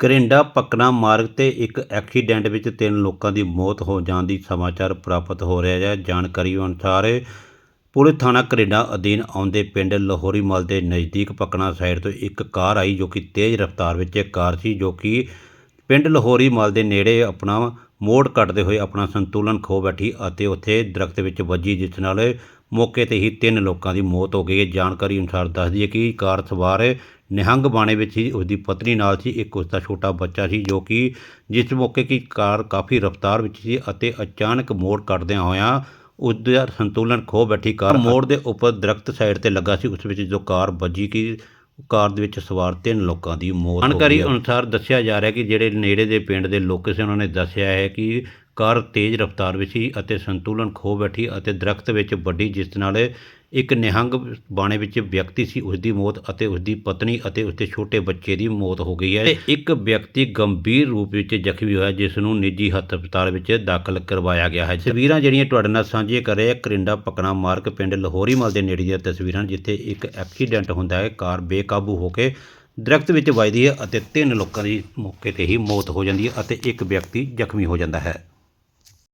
ਕਰਿੰਡਾ ਪਕਨਾ ਮਾਰਗ ਤੇ ਇੱਕ ਐਕਸੀਡੈਂਟ ਵਿੱਚ ਤਿੰਨ ਲੋਕਾਂ ਦੀ ਮੌਤ ਹੋ ਜਾਣ ਦੀ ਸਮਾਚਾਰ ਪ੍ਰਾਪਤ ਹੋ ਰਿਹਾ ਹੈ। ਜਾਣਕਾਰੀ ਅਨੁਸਾਰ ਪੁਲਿਸ ਥਾਣਾ ਕਰਿੰਡਾ ਅਧੀਨ ਆਉਂਦੇ ਪਿੰਡ ਲਾਹੌਰੀ ਮਲ ਦੇ ਨਜ਼ਦੀਕ ਪਕਨਾ ਸਾਈਡ ਤੋਂ ਇੱਕ ਕਾਰ ਆਈ ਜੋ ਕਿ ਤੇਜ਼ ਰਫ਼ਤਾਰ ਵਿੱਚ ਇੱਕ ਕਾਰ ਸੀ ਜੋ ਕਿ ਪਿੰਡ ਲਾਹੌਰੀ ਮਲ ਦੇ ਨੇੜੇ ਆਪਣਾ ਮੋੜ ਕੱਟਦੇ ਹੋਏ ਆਪਣਾ ਸੰਤੁਲਨ ਖੋ ਬੈਠੀ ਅਤੇ ਉੱਥੇ ਦਰਖਤ ਵਿੱਚ ਵੱਜੀ, ਜਿਸ ਨਾਲ ਮੌਕੇ ਤੇ ਹੀ ਤਿੰਨ ਲੋਕਾਂ ਦੀ ਮੌਤ ਹੋ ਗਈ ਹੈ। ਜਾਣਕਾਰੀ ਅਨੁਸਾਰ ਦੱਸਦੀ ਹੈ ਕਿ ਕਾਰ ਸਵਾਰ ਨਿਹੰਗ ਬਾਣੇ ਵਿੱਚ ਸੀ ਉਸ ਦੀ ਪਤਨੀ ਨਾਲ ਸੀ ਇੱਕ ਉਸ ਦਾ ਛੋਟਾ ਬੱਚਾ ਸੀ ਜੋ ਕਿ ਜਿਸ ਮੌਕੇ ਕੀ ਕਾਰ ਕਾਫੀ ਰਫ਼ਤਾਰ ਵਿੱਚ ਸੀ ਅਤੇ ਅਚਾਨਕ ਮੋੜ ਕੱਟਦਿਆਂ ਹੋਇਆਂ ਉਸ ਦਾ ਸੰਤੁਲਨ ਖੋ ਬੈਠੀ ਕਾਰ ਮੋੜ ਦੇ ਉੱਪਰ ਦਰਖਤ ਸਾਈਡ ਤੇ ਲੱਗਾ ਸੀ ਉਸ ਵਿੱਚ ਜੋ ਕਾਰ ਵੱਜੀ ਕਿ ਕਾਰ ਦੇ ਵਿੱਚ ਸਵਾਰ ਤਿੰਨ ਲੋਕਾਂ ਦੀ ਮੌਤ ਹੋ ਗਈ ਜਾਣਕਾਰੀ ਅਨੁਸਾਰ ਦੱਸਿਆ ਜਾ ਰਿਹਾ ਕਿ ਜਿਹੜੇ ਨੇੜੇ ਦੇ ਪਿੰਡ ਦੇ ਲੋਕ ਸੀ ਉਹਨਾਂ ਨੇ ਦੱਸਿਆ ਹੈ ਕਿ ਕਾਰ ਤੇਜ਼ ਰਫ਼ਤਾਰ ਵਿੱਚ ਸੀ ਅਤੇ ਸੰਤੁਲਨ ਖੋ ਬੈਠੀ ਅਤੇ ਦਰਖਤ ਵਿੱਚ ਵੱਡੀ ਜਿਸ ਨਾਲ ਇੱਕ ਨਿਹੰਗ ਬਾਣੇ ਵਿੱਚ ਵਿਅਕਤੀ ਸੀ ਉਸ ਦੀ ਮੌਤ ਅਤੇ ਉਸ ਦੀ ਪਤਨੀ ਅਤੇ ਉਸ ਦੇ ਛੋਟੇ ਬੱਚੇ ਦੀ ਮੌਤ ਹੋ ਗਈ ਹੈ। ਤੇ ਇੱਕ ਵਿਅਕਤੀ ਗੰਭੀਰ ਰੂਪ ਵਿੱਚ ਜ਼ਖਮੀ ਹੋਇਆ ਜਿਸ ਨੂੰ ਨਿੱਜੀ ਹਸਪਤਾਲ ਵਿੱਚ ਦਾਖਲ ਕਰਵਾਇਆ ਗਿਆ ਹੈ। ਤਸਵੀਰਾਂ ਜਿਹੜੀਆਂ ਤੁਹਾਡੇ ਨਾਲ ਸਾਂਝੀਆਂ ਕਰ ਰਹੇ ਕਰਿੰਡਾ ਪਕਣਾ ਮਾਰਕ ਪਿੰਡ ਲਾਹੌਰੀ ਮਲ ਦੇ ਨੇੜੇ ਦੀਆਂ ਤਸਵੀਰਾਂ, ਜਿੱਥੇ ਇੱਕ ਐਕਸੀਡੈਂਟ ਹੁੰਦਾ ਹੈ, ਕਾਰ ਬੇਕਾਬੂ ਹੋ ਕੇ ਦਰਖਤ ਵਿੱਚ ਵੱਜਦੀ ਹੈ ਅਤੇ ਤਿੰਨ ਲੋਕਾਂ ਦੀ ਮੌਕੇ ਤੇ ਹੀ ਮੌਤ ਹੋ ਜਾਂਦੀ ਹੈ ਅਤੇ ਇੱਕ ਵਿਅਕਤੀ ਜ਼ਖਮੀ ਹੋ ਜਾਂਦਾ ਹੈ।